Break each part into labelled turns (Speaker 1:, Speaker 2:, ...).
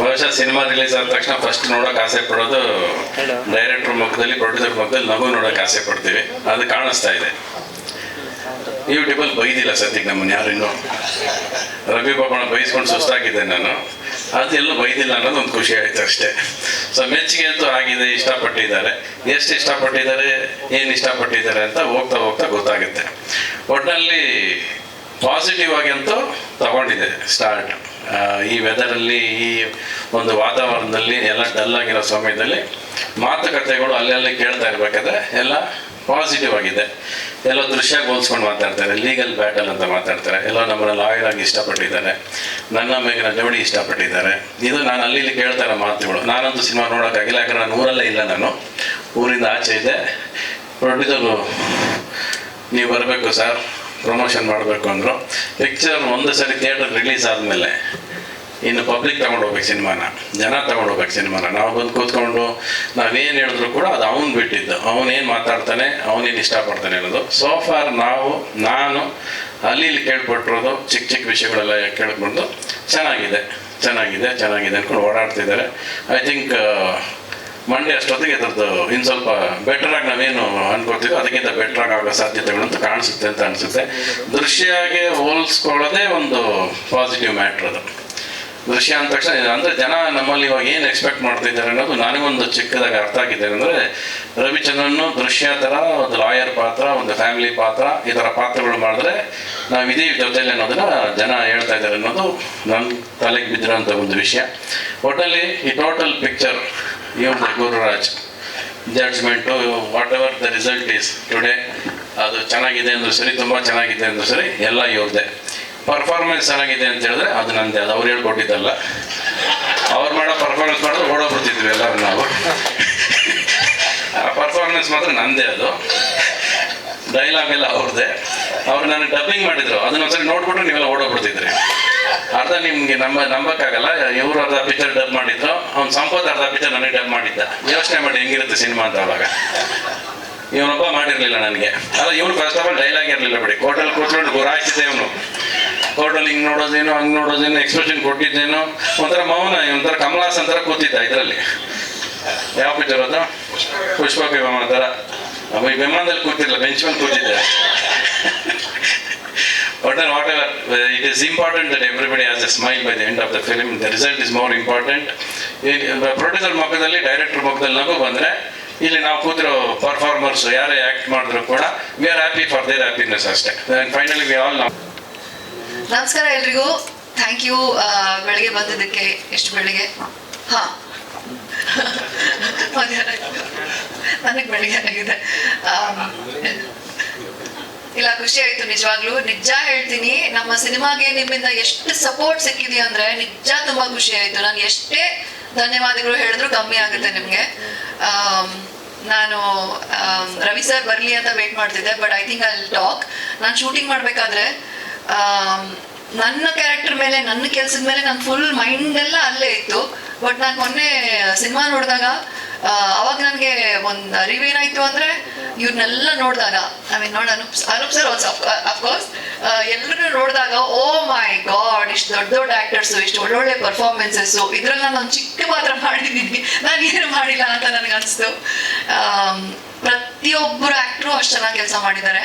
Speaker 1: ಬಹುಶಃ cinema release ಆದ ತಕ್ಷಣ ಫಸ್ಟ್ ನೋಡಕ್ ಆಸೆ ಪಡೋದು ಡೈರೆಕ್ಟರ್ ಮುಖದಲ್ಲಿ ಪ್ರೊಡ್ಯೂಸರ್ ಮುಖದಲ್ಲಿ ನಗು ನೋಡಕ್ ಆಸೆ ಪಡ್ತೀವಿ. ಅದು ಕಾಣಿಸ್ತಾ ಇದೆ. ಯೂಟ್ಯೂಬಲ್ಲಿ ಬೈದಿಲ್ಲ ಸದ್ಯಕ್ಕೆ ನಮ್ಮನ್ನು ಯಾರು ಇನ್ನೂ. ರವಿ ಬಾಬಣ್ಣ ಬೈಸ್ಕೊಂಡು ಸುಸ್ತಾಗಿದ್ದೆ ನಾನು. ಅದೆಲ್ಲೂ ಬೈದಿಲ್ಲ ಅನ್ನೋದು ಒಂದು ಖುಷಿ ಆಯ್ತು ಅಷ್ಟೇ. ಸೊ ಮೆಚ್ಚುಗೆ ಅಂತೂ ಆಗಿದೆ ಇಷ್ಟಪಟ್ಟಿದ್ದಾರೆ. ಎಷ್ಟು ಇಷ್ಟಪಟ್ಟಿದ್ದಾರೆ ಏನು ಇಷ್ಟಪಟ್ಟಿದ್ದಾರೆ ಅಂತ ಹೋಗ್ತಾ ಹೋಗ್ತಾ ಗೊತ್ತಾಗುತ್ತೆ. ಒಟ್ಟಿನಲ್ಲಿ ಪಾಸಿಟಿವ್ ಆಗಿ ಅಂತೂ ತಗೊಂಡಿದೆ ಸ್ಟಾರ್ಟ್ ಈ ವೆದರಲ್ಲಿ, ಈ ಒಂದು ವಾತಾವರಣದಲ್ಲಿ ಎಲ್ಲ ಡಲ್ ಆಗಿರೋ ಸಮಯದಲ್ಲಿ ಮಾತುಕತೆಗಳು ಅಲ್ಲಲ್ಲಿ ಕೇಳ್ತಾ ಇರ್ಬೇಕಾದ್ರೆ ಎಲ್ಲ ಪಾಸಿಟಿವ್ ಆಗಿದೆ. ಎಲ್ಲ ದೃಶ್ಯ ಹೋಲಿಸ್ಕೊಂಡು ಮಾತಾಡ್ತಾರೆ ಲೀಗಲ್ ಬ್ಯಾಟಲ್ ಅಂತ ಮಾತಾಡ್ತಾರೆ. ಎಲ್ಲ ನಮ್ಮನ್ನ ಲಾಯರ್ ಆಗಿ ಇಷ್ಟಪಟ್ಟಿದ್ದಾರೆ. ನನ್ನ ಮೇಗಿನ ಜೋಡಿ ಇಷ್ಟಪಟ್ಟಿದ್ದಾರೆ. ಇದು ನಾನು ಅಲ್ಲಿ ಇಲ್ಲಿ ಕೇಳ್ತಾ ಇರೋ ಮಾತುಗಳು. ನಾನಂತೂ ಸಿನಿಮಾ ನೋಡೋಕ್ಕಾಗಿಲ್ಲ, ಯಾಕಂದ್ರೆ ನಾನು ಊರಲ್ಲೇ ಇಲ್ಲ ನಾನು. ಊರಿಂದ ಆಚೆ ಇದೆ. ಪ್ರೊಡ್ಯೂಸರು, ನೀವು ಬರಬೇಕು ಸರ್. ಪ್ರಮೋಷನ್ ಮಾಡಬೇಕು ಅಂದರು. ಪಿಕ್ಚರ್ ಒಂದು ಸರಿ ಥಿಯೇಟರ್ ರಿಲೀಸ್ ಆದಮೇಲೆ ಇನ್ನು ಪಬ್ಲಿಕ್ ತಗೊಂಡು ಹೋಗ್ಬೇಕು ಸಿನಿಮಾನ. ಜನ ತಗೊಂಡು ಹೋಗ್ಬೇಕು ಸಿನಿಮಾನ. ನಾವು ಬಂದು ಕೂತ್ಕೊಂಡು ನಾವೇನು ಹೇಳಿದ್ರು ಕೂಡ ಅದು ಅವ್ನು ಬಿಟ್ಟಿದ್ದು. ಅವನೇನು ಮಾತಾಡ್ತಾನೆ ಅವನೇನು ಇಷ್ಟಪಡ್ತಾನೆ ಅನ್ನೋದು. ಸೋ ಫಾರ್ ನಾವು, ನಾನು ಅಲ್ಲಿ ಇಲ್ಲಿ ಕೇಳ್ಪಟ್ಟಿರೋದು ಚಿಕ್ಕ ಚಿಕ್ಕ ವಿಷಯಗಳೆಲ್ಲ ಕೇಳ್ಕೊಂಡು ಚೆನ್ನಾಗಿದೆ ಚೆನ್ನಾಗಿದೆ ಚೆನ್ನಾಗಿದೆ ಅಂದ್ಕೊಂಡು ಓಡಾಡ್ತಿದ್ದಾರೆ. ಐ ಥಿಂಕ್ ಮಂಡ್ಯ ಅಷ್ಟೊತ್ತಿಗೆ ಅದ್ರದ್ದು ಇನ್ನು ಸ್ವಲ್ಪ ಬೆಟರ್ ಆಗಿ ನಾವೇನು ಅನ್ಕೋತೀವಿ ಅದಕ್ಕಿಂತ ಬೆಟರ್ ಆಗಿ ಸಾಧ್ಯತೆಗಳು ಅಂತ ಕಾಣಿಸುತ್ತೆ ಅಂತ ಅನಿಸುತ್ತೆ. ದೃಶ್ಯಾಗೆ ಹೋಲಿಸ್ಕೊಳ್ಳೋದೇ ಒಂದು ಪಾಸಿಟಿವ್ ಮ್ಯಾಟ್ರ್ ಅದು. ದೃಶ್ಯ ಅಂದ ತಕ್ಷಣ ಅಂದರೆ ಜನ ನಮ್ಮಲ್ಲಿ ಇವಾಗ ಏನು ಎಕ್ಸ್ಪೆಕ್ಟ್ ಮಾಡ್ತಿದ್ದಾರೆ ಅನ್ನೋದು ನನಗೊಂದು ಚಿಕ್ಕದಾಗಿ ಅರ್ಥ ಆಗಿದೆ. ಅಂದರೆ ರವಿಚಂದ್ರನ್ನು ದೃಶ್ಯ ಥರ, ಒಂದು ಲಾಯರ್ ಪಾತ್ರ, ಒಂದು ಫ್ಯಾಮಿಲಿ ಪಾತ್ರ, ಈ ಥರ ಪಾತ್ರಗಳು ಮಾಡಿದ್ರೆ ನಾವು ಇದೇ ಜೊತೆಯಲ್ಲಿ ಅನ್ನೋದನ್ನ ಜನ ಹೇಳ್ತಾ ಇದ್ದಾರೆ ಅನ್ನೋದು ನನ್ನ ತಲೆಗೆ ಬಿದ್ದಿರೋಂಥ ಒಂದು ವಿಷಯ. ಒಟ್ಟಲ್ಲಿ ಈ total picture even Gururaj judgement whatever the result is today ಅದು ಚೆನ್ನಾಗಿದೆ ಅಂದರೂ ಸರಿ, ತುಂಬ ಚೆನ್ನಾಗಿದೆ ಅಂದರೂ ಸರಿ, ಎಲ್ಲ ಇವ್ರದ್ದೇ. ಪರ್ಫಾರ್ಮೆನ್ಸ್ ಚೆನ್ನಾಗಿದೆ ಅಂತ ಹೇಳಿದ್ರೆ ಅದು ನಂದೆ. ಅದು ಅವ್ರು ಹೇಳ್ಕೊಟ್ಟಿದ್ದಲ್ಲ. ಅವ್ರು ಮಾಡೋ ಪರ್ಫಾರ್ಮೆನ್ಸ್ ಮಾಡಿದ್ರೆ ಓಡೋಗ್ಬಿಡ್ತಿದ್ವಿ ಎಲ್ಲರೂ ನಾವು. ಆ ಪರ್ಫಾರ್ಮೆನ್ಸ್ ಮಾತ್ರ ನಂದೇ ಅದು. ಡೈಲಾಗ್ ಎಲ್ಲ ಅವ್ರದ್ದೇ. ಅವ್ರು ನನಗೆ ಡಬ್ಬಿಂಗ್ ಮಾಡಿದ್ರು. ಅದನ್ನ ಒಂದ್ಸರಿ ನೋಡ್ಬಿಟ್ರೆ ನೀವೆಲ್ಲ ಓಡೋಗ್ಬಿಡ್ತಿದ್ರಿ. ಅರ್ಧ ನಿಮ್ಗೆ ನಂಬ, ನಂಬಕ್ಕಾಗಲ್ಲ. ಇವ್ರು ಅರ್ಧ ಪಿಕ್ಚರ್ ಡಬ್ ಮಾಡಿದ್ರು. ಅವ್ನು ಸಂಪತ್ ಅರ್ಧ ಪಿಕ್ಚರ್ ನನಗೆ ಡಬ್ ಮಾಡಿದ್ದ. ಯೋಚನೆ ಮಾಡಿ ಹೆಂಗಿರುತ್ತೆ ಸಿನಿಮಾ ಅಂತ ಅವಾಗ. ಇವನೊಬ್ಬ ಮಾಡಿರ್ಲಿಲ್ಲ ನನಗೆ. ಅಲ್ಲ, ಇವನು ಫಸ್ಟ್ ಆಫ್ ಆಲ್ ಡೈಲಾಗ್ ಇರಲಿಲ್ಲ ಬಿಡಿ. ಕೋರ್ಟಲ್ಲಿ ಕೂತ್ಕೊಂಡು ಗುರಾಯಿಸಿದ್ದೆ ಇವನು. ಕೋರ್ಟಲ್ಲಿ ಹಿಂಗೆ ನೋಡೋದೇನೋ, ಹಂಗೆ ನೋಡೋದೇನೋ ಎಕ್ಸ್ಪ್ರೆಷನ್ ಕೊಟ್ಟಿದ್ದೇನೋ. ಒಂಥರ ಮೌನ, ಒಂಥರ ಕಮಲಾಸ್ ಅಂತರ ಕೂತಿದ್ದ ಇದರಲ್ಲಿ. ಯಾವ ಪಿಕ್ಚರ್ ಅದು? ಪುಷ್ಪ ವಿಮಾನ ಥರ. ವಿಮಾನದಲ್ಲಿ ಕೂತಿಲ್ಲ ಬೆಂಚ್ ಮೇಲೆ ಕೂತಿದ್ದೆ. But then whatever, uh, it is important that everybody has a smile by the end of the film. The result is more important. Producer ಮುಖದಲ್ಲಿ ಡೈರೆಕ್ಟರ್ ಮುಖದಲ್ಲಿ ನಗು ಬಂದರೆ ಇಲ್ಲಿ ನಾವು ಕೂತಿರೋ ಪರ್ಫಾರ್ಮರ್ಸ್ ಯಾರೇ ಆಕ್ಟ್ ಮಾಡಿದ್ರು ಕೂಡ we are happy for their happiness ಅಷ್ಟೇ. ಫೈನಲಿ ವಿ ಆಲ್ ನಾವು
Speaker 2: ನಮಸ್ಕಾರ ಎಲ್ರಿಗೂ. ಥ್ಯಾಂಕ್ ಯು ಬೆಳಿಗ್ಗೆ ಬಂದಿದ್ದಕ್ಕೆ ಎಷ್ಟು ಬೆಳಿಗ್ಗೆ? ಹಾಂ. ನನಗೆ ಬೆಳಿಗ್ಗೆ ಆಗಿದೆ. ಇಲ್ಲ, ಖುಷಿ ಆಯ್ತು, ನಿಜವಾಗ್ಲೂ. ನಿಜ ಹೇಳ್ತೀನಿ, ನಮ್ಮ ಸಿನಿಮಾಗೆ ನಿಮ್ಮಿಂದ ಎಷ್ಟು ಸಪೋರ್ಟ್ ಸಿಕ್ಕಿದೆ ಅಂದ್ರೆ ನಿಜ ತುಂಬಾ ಖುಷಿ ಆಯ್ತು. ನಾನು ಎಷ್ಟೇ ಧನ್ಯವಾದಗಳು ಹೇಳಿದ್ರು ಕಮ್ಮಿ ಆಗುತ್ತೆ ನಿಮ್ಗೆ. ನಾನು ರವಿ ಸರ್ ಬರ್ಲಿ ಅಂತ ವೇಟ್ ಮಾಡ್ತಿದ್ದೆ but I think I talk ನಾನು ಶೂಟಿಂಗ್ ಮಾಡ್ಬೇಕಾದ್ರೆ ನನ್ನ ಕ್ಯಾರೆಕ್ಟರ್ ಮೇಲೆ, ನನ್ನ ಕೆಲಸದ ಮೇಲೆ ನನ್ನ ಫುಲ್ ಮೈಂಡ್ ಎಲ್ಲ ಅಲ್ಲೇ ಇತ್ತು. ಬಟ್ ನಾನು ಮೊನ್ನೆ, ಸಿನಿಮಾ ನೋಡಿದಾಗ ಅವಾಗ ನನಗೆ ಒಂದು ಅರಿವೇನಾಯ್ತು ಅಂದ್ರೆ ಇವ್ರನ್ನೆಲ್ಲ ನೋಡಿದಾಗ ಐ ಮೀನ್ ನೋಡ Anup Anup sir also of course ಎಲ್ಲರೂ ನೋಡಿದಾಗ, ಓ ಮೈ ಗಾಡ್, ಇಷ್ಟು ದೊಡ್ಡ ದೊಡ್ಡ ಆಕ್ಟರ್ಸು ಇಷ್ಟು ಒಳ್ಳೊಳ್ಳೆ ಪರ್ಫಾರ್ಮೆನ್ಸಸ್ಸು ಇದ್ರಲ್ಲಿ ನಾನು ಒಂದು ಚಿಕ್ಕ ಪಾತ್ರ ಮಾಡಿದ್ದೀನಿ ನಾನು ಏನು ಮಾಡಿಲ್ಲ ಅಂತ ನನಗೆ ಅನಿಸ್ತು. ಪ್ರತಿಯೊಬ್ಬರು ಆ್ಯಕ್ಟ್ರು ಅಷ್ಟು ಚೆನ್ನಾಗಿ ಕೆಲಸ ಮಾಡಿದ್ದಾರೆ.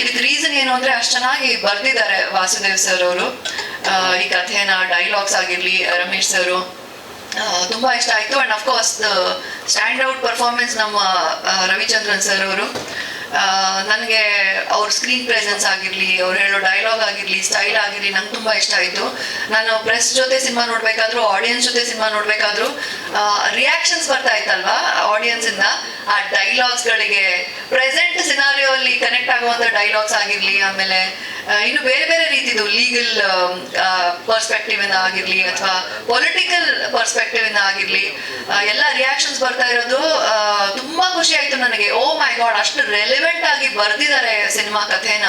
Speaker 2: ಇದಕ್ಕೆ ರೀಸನ್ ಏನು ಅಂದ್ರೆ ಅಷ್ಟು ಚೆನ್ನಾಗಿ ಬರ್ದಿದ್ದಾರೆ ವಾಸುದೇವ್ ಸರ್ ಅವರು. ಈ ಕಥೆನ ಡೈಲಾಗ್ಸ್ ಆಗಿರಲಿ, ರಮೇಶ್ ಸರು ತುಂಬಾ ಇಷ್ಟ ಆಯ್ತು. And of course stand out performance ನಮ್ಮ ರವಿಚಂದ್ರನ್ ಸರ್ ಅವರು. ನನಗೆ ಅವ್ರ ಸ್ಕ್ರೀನ್ ಪ್ರೆಸೆನ್ಸ್ ಆಗಿರ್ಲಿ, ಅವ್ರು ಹೇಳೋ ಡೈಲಾಗ್ ಆಗಿರ್ಲಿ ಸ್ಟೈಲ್ ಆಗಿರ್ಲಿ ನಂಗೆ ತುಂಬಾ ಇಷ್ಟ ಆಯ್ತು. ನಾನು ಪ್ರೆಸ್ ಜೊತೆ ಸಿನಿಮಾ ನೋಡಬೇಕಾದ್ರೂ ಆಡಿಯನ್ಸ್ ಜೊತೆ ಸಿನಿಮಾ ನೋಡ್ಬೇಕಾದ್ರೂ ರಿಯಾಕ್ಷನ್ಸ್ ಬರ್ತಾ ಇತ್ತಲ್ವಾ ಆಡಿಯನ್ಸ್ ಇಂದ? ಆ ಡೈಲಾಗ್ಸ್ ಗಳಿಗೆ ಪ್ರೆಸೆಂಟ್ ಸಿನಾರಿಯೋ ಅಲ್ಲಿ ಕನೆಕ್ಟ್ ಆಗುವಂತ ಡೈಲಾಗ್ಸ್ ಆಗಿರ್ಲಿ, ಆಮೇಲೆ ಇನ್ನು ಬೇರೆ ಬೇರೆ ರೀತಿದು ಲೀಗಲ್ ಪರ್ಸ್ಪೆಕ್ಟಿವ್ ಇಂದ ಆಗಿರ್ಲಿ ಅಥವಾ ಪೊಲಿಟಿಕಲ್ ಪರ್ಸ್ಪೆಕ್ಟಿವ್ ಇಂದ ಆಗಿರ್ಲಿ ಎಲ್ಲ ರಿಯಾಕ್ಷನ್ಸ್ ಬರ್ತಾ ಇರೋದು ತುಂಬಾ ಖುಷಿ ಆಯ್ತು ನನಗೆ. ಓ ಮೈ ಗಾಡ್ ಅಷ್ಟು ರೆಲೆವೆಂಟ್ ಆಗಿ ಬರ್ದಿದ್ದಾರೆ ಸಿನಿಮಾ ಕಥೆನ